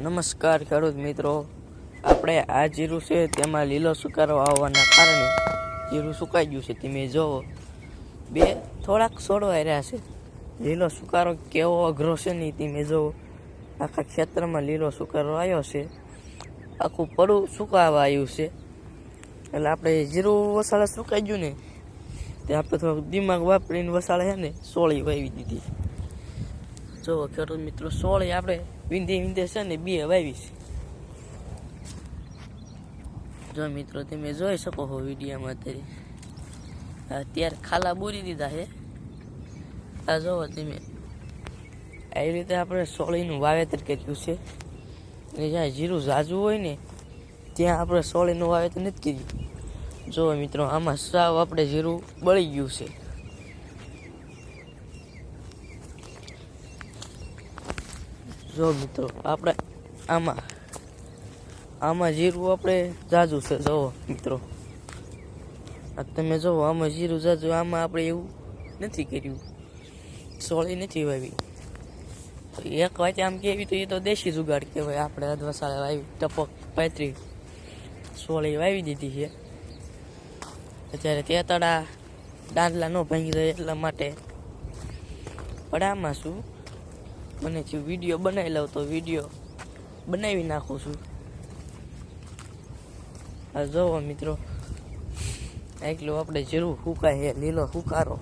નમસ્કાર ખેડૂત મિત્રો. આપણે આ જીરું છે તેમાં લીલો સુકારો આવવાના કારણે જીરું સુકાઈ ગયું છે. તમે જોવો. બે થોડાક છોડવા રહ્યા છે. લીલો સુકારો કેવો અઘરો છે નહીં તમે જોવો. આખા ખેતરમાં લીલો સુકારો આવ્યો છે. આખું પડું સુકાવા આવ્યું છે. એટલે આપણે જીરું વસાળા સુકાઈ ગયું ને, તે આપણે થોડુંક દિમાગ વાપરીને વસાળે છે ને, સોળી વાવી દીધી. જો, ખેડૂત મિત્રો, સોળી આપણે વિંધે વિંધે છે ને, બે વાવી છે. જો મિત્રો, તમે જોઈ શકો છો વિડીયોમાં અત્યારે. અત્યારે ખાલા બોરી દીધા છે. આ જોવો તમે. આવી રીતે આપણે સોળીનું વાવેતર કર્યું છે. અને જ્યાં જીરું ઝાઝું હોય ને, ત્યાં આપણે સોળીનું વાવેતર નથી કર્યું. જો મિત્રો, આમાં સાવ આપણે જીરું બળી ગયું છે. જો મિત્રો, આપણે આમાં આમાં જીરું આપણે જાજુ છે, જુઓ મિત્રો. તમે જુઓ, આમાં જીરું જાજુ, આમાં આપણે એવું નથી કર્યું. સોળી નથી વાવી. એક વાત આમ કેવી તો એ તો દેશી જુગાડ કહેવાય, આપણે અધવસાળે વાવી, ટપક પાથરી સોળી વાવી દીધી છે. અત્યારે તે તળા દાંડલા ન ભાંગી જાય એટલા માટે. પણ આમાં શું? મને જે વીડિયો બનાવી લઉં તો વીડિયો બનાવી નાખું છું. આ જોવો મિત્રો એકલું આપણે જરૂર હુકાય હે, લીલો હુકારો.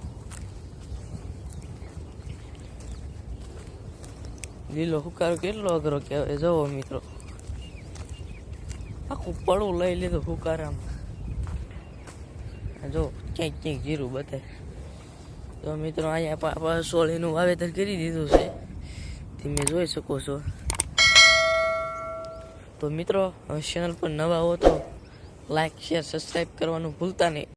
લીલો હુકારો કેટલો અઘરો કહેવાય, જોવો મિત્રો. આખું પડું લઈ લીધું હુકારામાં. જો, ક્યાંક ક્યાંક જીરું બતાવે તો મિત્રો, અહીંયા સોળીનું વાવેતર કરી દીધું છે. તમે જોઈ શકો છો. તો મિત્રો ચેનલ પર નવા હો તો લાઈક શેર સબસ્ક્રાઈબ કરવાનું ભૂલતા નહીં.